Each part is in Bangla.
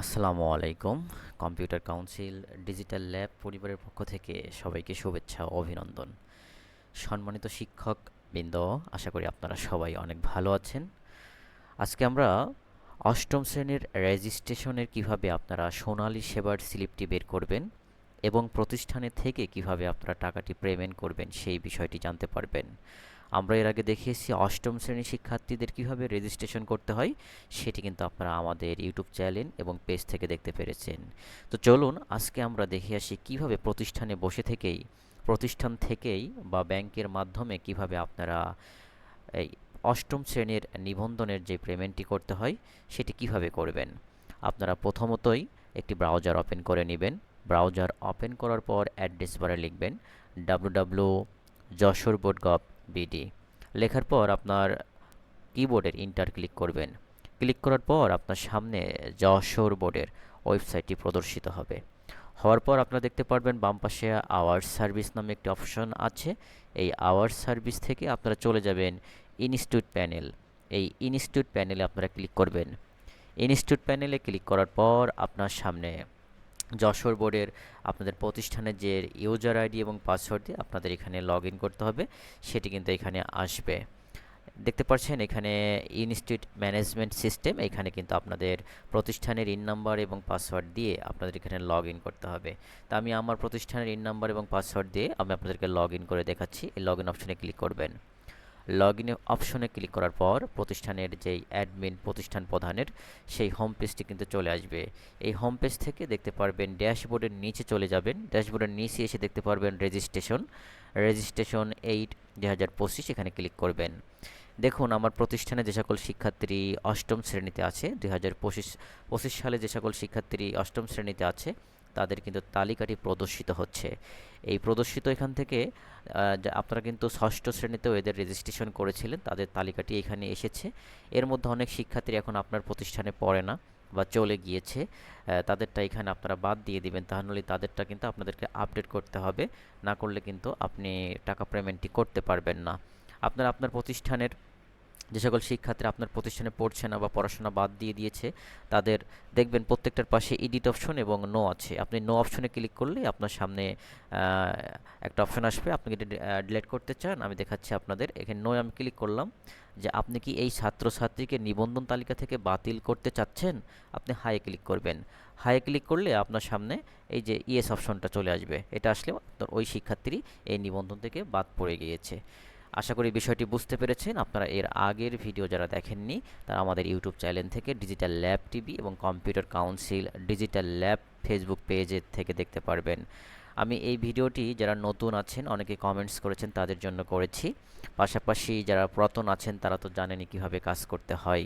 আসসালামু আলাইকুম। কম্পিউটার কাউন্সিল ডিজিটাল ল্যাব পরিবারের পক্ষ থেকে সবাইকে শুভেচ্ছা ও অভিনন্দন। সম্মানিত শিক্ষক বৃন্দ আশা করি আপনারা সবাই অনেক ভালো আছেন। আজকে আমরা অষ্টম শ্রেণির রেজিস্ট্রেশনের কীভাবে আপনারা সোনালী সেবার স্লিপটি বের করবেন এবং প্রতিষ্ঠানে থেকে কীভাবে আপনারা টাকাটি পেমেন্ট করবেন সেই বিষয়টি জানতে পারবেন। আমরা এর আগে দেখিয়েছি অষ্টম শ্রেণির শিক্ষার্থীদের কীভাবে রেজিস্ট্রেশন করতে হয়, সেটি কিন্তু আপনারা আমাদের ইউটিউব চ্যানেল এবং পেজ থেকে দেখতে পেরেছেন। তো চলুন আজকে আমরা দেখে আসি কীভাবে প্রতিষ্ঠানে বসে থেকেই, প্রতিষ্ঠান থেকেই বা ব্যাংকের মাধ্যমে কীভাবে আপনারা এই অষ্টম শ্রেণির নিবন্ধনের যে পেমেন্টটি করতে হয়, সেটি কীভাবে করবেন। আপনারা প্রথমতই একটি ব্রাউজার ওপেন করে নেবেন। ব্রাউজার ওপেন করার পর অ্যাড্রেস বারে লিখবেন W W Jessore board gov BD লেখার পর আপনার কিবোর্ডের ইন্টার ক্লিক করবেন। ক্লিক করার পর আপনার সামনে যশোর বোর্ডের ওয়েবসাইটটি প্রদর্শিত হবে। হওয়ার পর আপনারা দেখতে পারবেন বাম পাশে আওয়ার্স সার্ভিস নামে একটি অপশন আছে। এই আওয়ার্স সার্ভিস থেকে আপনারা চলে যাবেন ইনস্টিটিউট প্যানেল এই ইনস্টিটিউট প্যানেলে আপনারা ক্লিক করবেন। ইনস্টিটিউট প্যানেলে ক্লিক করার পর আপনার সামনে যশোর বোর্ডের আপনাদের প্রতিষ্ঠানের যে ইউজার আইডি এবং পাসওয়ার্ড দিয়ে আপনাদের এখানে লগ করতে হবে, সেটি কিন্তু এখানে আসবে। দেখতে পাচ্ছেন এখানে ইনস্টিটিউট ম্যানেজমেন্ট সিস্টেম এখানে কিন্তু আপনাদের প্রতিষ্ঠানের ইন নাম্বার এবং পাসওয়ার্ড দিয়ে আপনাদের এখানে লগ করতে হবে। তা আমি আমার প্রতিষ্ঠানের ইন নাম্বার এবং পাসওয়ার্ড দিয়ে আমি আপনাদেরকে লগ করে দেখাচ্ছি। এই লগ অপশনে ক্লিক করবেন। লগ ইন অপশনে ক্লিক করার পর প্রতিষ্ঠানের যেই অ্যাডমিন প্রতিষ্ঠান প্রধানের সেই হোম পেজটি কিন্তু চলে আসবে। এই হোম পেজ থেকে দেখতে পারবেন ড্যাশবোর্ডের নিচে চলে যাবেন। ড্যাশবোর্ডের নিচে এসে দেখতে পারবেন রেজিস্ট্রেশন রেজিস্ট্রেশন এইট দুই হাজার পঁচিশ এখানে ক্লিক করবেন। দেখুন, আমার প্রতিষ্ঠানে যে সকল শিক্ষার্থী অষ্টম শ্রেণীতে আছে, দুই সালে যে সকল শিক্ষার্থী অষ্টম শ্রেণীতে আছে তাদের কিন্তু তালিকাটি প্রদর্শিত হচ্ছে। এই প্রদর্শিত এখান থেকে আপনারা কিন্তু ষষ্ঠ শ্রেণীতেও এদের রেজিস্ট্রেশন করেছিলেন, তাদের তালিকাটি এখানে এসেছে। এর মধ্যে অনেক শিক্ষার্থী এখন আপনার প্রতিষ্ঠানে পড়ে না বা চলে গিয়েছে তাদেরটা এখানে আপনারা বাদ দিয়ে দিবেন, তাহলে তাদেরটা কিন্তু আপনাদেরকে আপডেট করতে হবে। না করলে কিন্তু আপনি টাকা পেমেন্টটি করতে পারবেন না। আপনারা আপনার প্রতিষ্ঠানের যে সকল শিক্ষার্থীরা আপনার প্রতিষ্ঠানে পড়ছে না বা পড়াশোনা বাদ দিয়ে দিয়েছে, তাদের দেখবেন প্রত্যেকটার পাশে এডিট অপশন এবং নো আছে। আপনি নো অপশনে ক্লিক করলে আপনার সামনে একটা অপশন আসবে। আপনি যদি ডিলেট করতে চান, আমি দেখাচ্ছি আপনাদের। এখানে নো আমি ক্লিক করলাম যে আপনি কি এই ছাত্রছাত্রীকে নিবন্ধন তালিকা থেকে বাতিল করতে চাচ্ছেন? আপনি হাইয়ে ক্লিক করবেন। হাইয়ে ক্লিক করলে আপনার সামনে এই যে ইএস অপশনটা চলে আসবে। এটা আসলে ওই শিক্ষার্থী এই নিবন্ধন থেকে বাদ পড়ে গিয়েছে। আশা করি বিষয়টি বুঝতে পেরেছেন। আপনারা এর আগের ভিডিও যারা দেখেননি, তারা আমাদের ইউটিউব চ্যানেল থেকে ডিজিটাল ল্যাব টিভি এবং computer council digital lab Facebook পেজের থেকে দেখতে পারবেন। আমি এই ভিডিওটি যারা নতুন আছেন, অনেকে কমেন্টস করেছেন, তাদের জন্য করেছি। পাশাপাশি যারা পুরাতন আছেন, তারা তো জানেনই কীভাবে কাজ করতে হয়।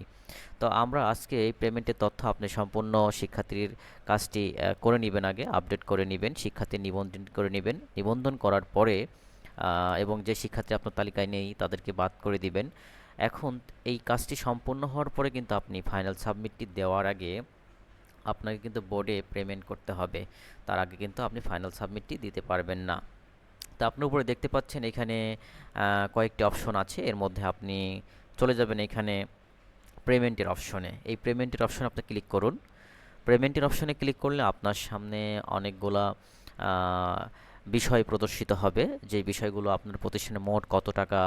তো আমরা আজকে এই পেমেন্টের তথ্য আপনি সম্পূর্ণ শিক্ষার্থীর কাজটি করে নেবেন আগে আপডেট করে নেবেন শিক্ষার্থী নিবন্ধন করে নেবেন। নিবন্ধন করার পরে এবং যে শিক্ষার্থী আপনার তালিকায় নেই, তাদেরকে বাদ করে দিবেন। এখন এই কাজটি সম্পূর্ণ হওয়ার পরে কিন্তু আপনি ফাইনাল সাবমিটটি দেওয়ার আগে আপনাকে কিন্তু বোর্ডে পেমেন্ট করতে হবে। তার আগে কিন্তু আপনি ফাইনাল সাবমিটটি দিতে পারবেন না। তা আপনার উপরে দেখতে পাচ্ছেন এখানে কয়েকটি অপশন আছে। এর মধ্যে আপনি চলে যাবেন এখানে পেমেন্টের অপশনে এই পেমেন্টের অপশনে আপনি ক্লিক করুন। পেমেন্টের অপশনে ক্লিক করলে আপনার সামনে অনেকগুলা বিষয় প্রদর্শিত হবে, যে বিষয়গুলো আপনার প্রতিষ্ঠানে মোট কত টাকা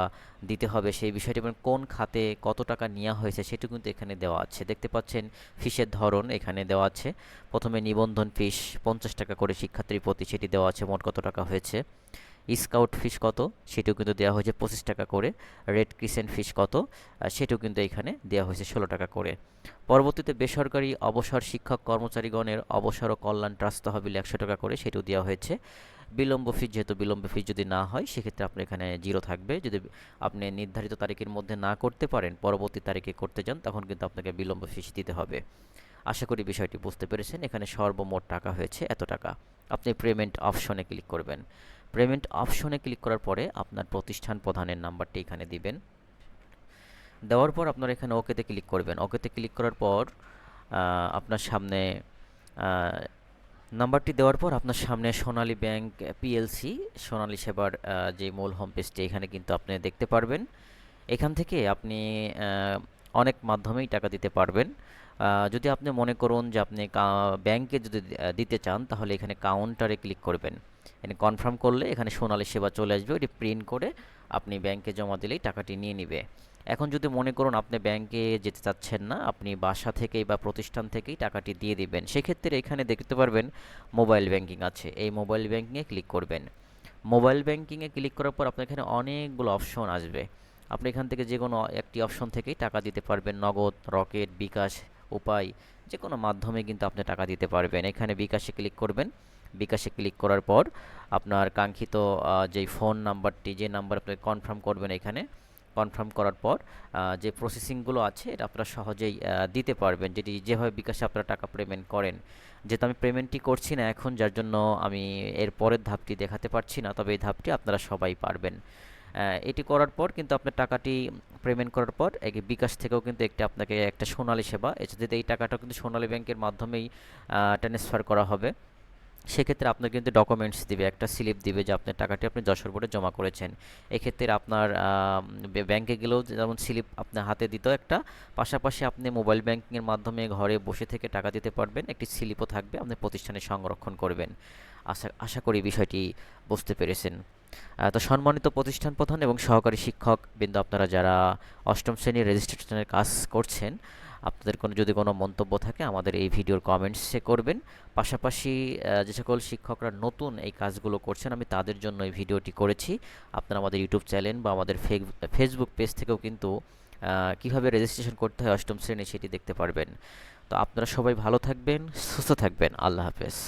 দিতে হবে, সেই বিষয়টি এবং কোন খাতে কত টাকা নেওয়া হয়েছে সেটি কিন্তু এখানে দেওয়া আছে। দেখতে পাচ্ছেন ফিসের ধরন এখানে দেওয়া আছে। প্রথমে নিবন্ধন ফিস পঞ্চাশ টাকা করে শিক্ষার্থীর প্রতি, সেটি দেওয়া আছে মোট কত টাকা হয়েছে। স্কাউট ফিস কত, সেটিও কিন্তু দেওয়া হয়েছে পঁচিশ টাকা করে। রেড ক্রিসেন্ট ফিস কত সেটিও কিন্তু এখানে দেওয়া হয়েছে ষোলো টাকা করে। পরবর্তীতে বেসরকারি অবসর শিক্ষক কর্মচারীগণের অবসর ও কল্যাণ ট্রাস্ট তহবিল একশো টাকা করে, সেটিও দেওয়া হয়েছে। বিলম্ব ফিস যেহেতু বিলম্ব ফিস যদি না হয়, সেক্ষেত্রে আপনার এখানে জিরো থাকবে। যদি আপনি নির্ধারিত তারিখের মধ্যে না করতে পারেন, পরবর্তী তারিখে করতে যান, তখন কিন্তু আপনাকে বিলম্ব ফিস দিতে হবে। আশা করি বিষয়টি বুঝতে পেরেছেন। এখানে সর্বমোট টাকা হয়েছে এত টাকা। আপনি পেমেন্ট অপশনে ক্লিক করবেন। পেমেন্ট অপশনে ক্লিক করার পরে আপনার প্রতিষ্ঠান প্রধানের নাম্বারটি এখানে দিবেন। দেওয়ার পর আপনার এখানে ওকেতে ক্লিক করবেন। ওকেতে ক্লিক করার পর আপনার সামনে নাম্বারটি দেওয়ার পর আপনার সামনে সোনালী ব্যাংক পিএলসি সোনালী সেবার যে মূল হোম পেজটি এখানে কিন্তু আপনি দেখতে পারবেন। এখান থেকে আপনি অনেক মাধ্যমেই টাকা দিতে পারবেন। যদি আপনি মনে করুন যে আপনি ব্যাংকে যদি দিতে চান, তাহলে এখানে কাউন্টারে ক্লিক করবেন। এখানে কনফার্ম করলে এখানে সোনালী সেবা চলে আসবে ওটি প্রিন্ট করে আপনি ব্যাংকে জমা দিলেই টাকাটি নিয়ে নিবে। এখন যদি মনে করুন আপনি ব্যাংকে যেতে চাচ্ছেন না, আপনি বাসা থেকেই বা প্রতিষ্ঠান থেকেই টাকাটি দিয়ে দিবেন, সেক্ষেত্রে এখানে দেখতে পারবেন মোবাইল ব্যাংকিং আছে। এই মোবাইল ব্যাংকিংয়ে ক্লিক করবেন। মোবাইল ব্যাংকিংয়ে ক্লিক করার পর আপনার এখানে অনেকগুলো অপশন আসবে। আপনি এখান থেকে যে কোনো একটি অপশন থেকেই টাকা দিতে পারবেন, নগদ রকেট বিকাশ উপায় যে কোনো মাধ্যমে কিন্তু আপনি টাকা দিতে পারবেন। এখানে বিকাশে ক্লিক করবেন। বিকাশে ক্লিক করার পর আপনার কাঙ্ক্ষিত যেই ফোন নাম্বারটি, যে নাম্বার আপনি কনফার্ম করবেন এখানে, কনফার্ম করার পর যে প্রসেসিংগুলো আছে, এটা আপনারা সহজেই দিতে পারবেন। যেটি যেভাবে বিকাশে আপনারা টাকা পেমেন্ট করেন। যেহেতু আমি পেমেন্টটি করছি না এখন, যার জন্য আমি এর পরের ধাপটি দেখাতে পারছি না, তবে এই ধাপটি আপনারা সবাই পারবেন। এটি করার পর কিন্তু আপনার টাকাটি পেমেন্ট করার পর এই বিকাশ থেকেও কিন্তু একটি আপনাকে একটা সোনালী সেবা এছাড়া এই টাকাটা কিন্তু সোনালী ব্যাংকের মাধ্যমেই ট্রান্সফার করা হবে, সেক্ষেত্রে আপনার কিন্তু ডকুমেন্টস দিবে, একটা স্লিপ দিবে যে আপনার টাকাটি আপনি যশোর বোর্ডে জমা করেছেন। এক্ষেত্রে আপনার ব্যাংকে গেলেও যেমন স্লিপ আপনার হাতে দিত একটা, পাশাপাশি আপনি মোবাইল ব্যাংকিংয়ের মাধ্যমে ঘরে বসে থেকে টাকা দিতে পারবেন, একটি স্লিপও থাকবে, আপনি প্রতিষ্ঠানে সংরক্ষণ করবেন। আশা আশা করি বিষয়টি বুঝতে পেরেছেন। তো সম্মানিত প্রতিষ্ঠান প্রধান এবং সহকারী শিক্ষক বিন্দু, আপনারা যারা অষ্টম শ্রেণির রেজিস্ট্রেশনের কাজ করছেন, আপনাদের কোনো যদি কোনো মন্তব্য থাকে, আমাদের এই ভিডিওর কমেন্টসে করবেন। পাশাপাশি যে সকল শিক্ষকরা নতুন এই কাজগুলো করছেন, আমি তাদের জন্য এই ভিডিওটি করেছি। আপনারা আমাদের ইউটিউব চ্যানেল বা আমাদের ফেসবুক পেজ থেকেও কিন্তু কীভাবে রেজিস্ট্রেশন করতে হয় অষ্টম শ্রেণি সেটি দেখতে পারবেন। তো আপনারা সবাই ভালো থাকবেন, সুস্থ থাকবেন। আল্লাহ হাফেজ।